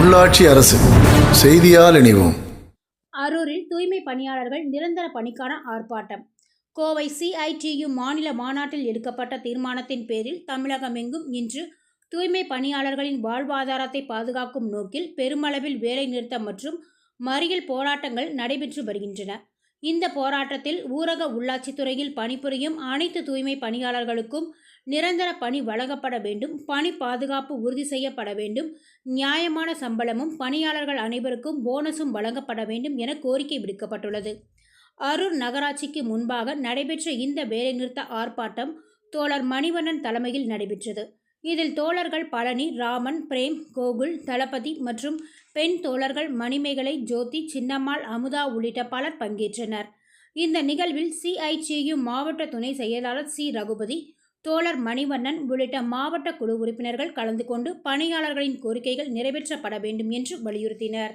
உள்ளாட்சி அரசு செய்தியால் இணைவோம். அரூரில் தூய்மை பணியாளர்கள் நிரந்தர பணிக்கான ஆர்ப்பாட்டம். கோவை சிஐடியு மாநில மாநாட்டில் எடுக்கப்பட்ட தீர்மானத்தின் பேரில் தமிழகமெங்கும் இன்று தூய்மை பணியாளர்களின் வாழ்வாதாரத்தை பாதுகாக்கும் நோக்கில் பெருமளவில் வேலை நிறுத்தம் மற்றும் மறியல் போராட்டங்கள் நடைபெற்று வருகின்றன. இந்த போராட்டத்தில் ஊரக உள்ளாட்சித்துறையில் பணிபுரியும் அனைத்து தூய்மை பணியாளர்களுக்கும் நிரந்தர பணி வழங்கப்பட வேண்டும் பணி பாதுகாப்பு உறுதி செய்யப்பட வேண்டும் நியாயமான சம்பளமும் பணியாளர்கள் அனைவருக்கும் போனஸும் வழங்கப்பட வேண்டும் என கோரிக்கை விடுக்கப்பட்டுள்ளது. அரூர் நகராட்சிக்கு முன்பாக நடைபெற்ற இந்த வேலைநிறுத்த ஆர்ப்பாட்டம் தோழர் மணிவண்ணன் தலைமையில் நடைபெற்றது. இதில் தோழர்கள் பழனி ராமன் பிரேம் கோகுல் தளபதி மற்றும் பெண் தோழர்கள் மணிமேகலை ஜோதி சின்னம்மாள் அமுதா உள்ளிட்ட பலர் பங்கேற்றனர். இந்த நிகழ்வில் சிஐடியு மாவட்ட துணை செயலாளர் சி. ரகுபதி தோழர் மணிவண்ணன் உள்ளிட்ட மாவட்ட குழு உறுப்பினர்கள் கலந்து கொண்டு பணியாளர்களின் கோரிக்கைகள் நிறைவேற்றப்பட வேண்டும் என்று வலியுறுத்தினர்.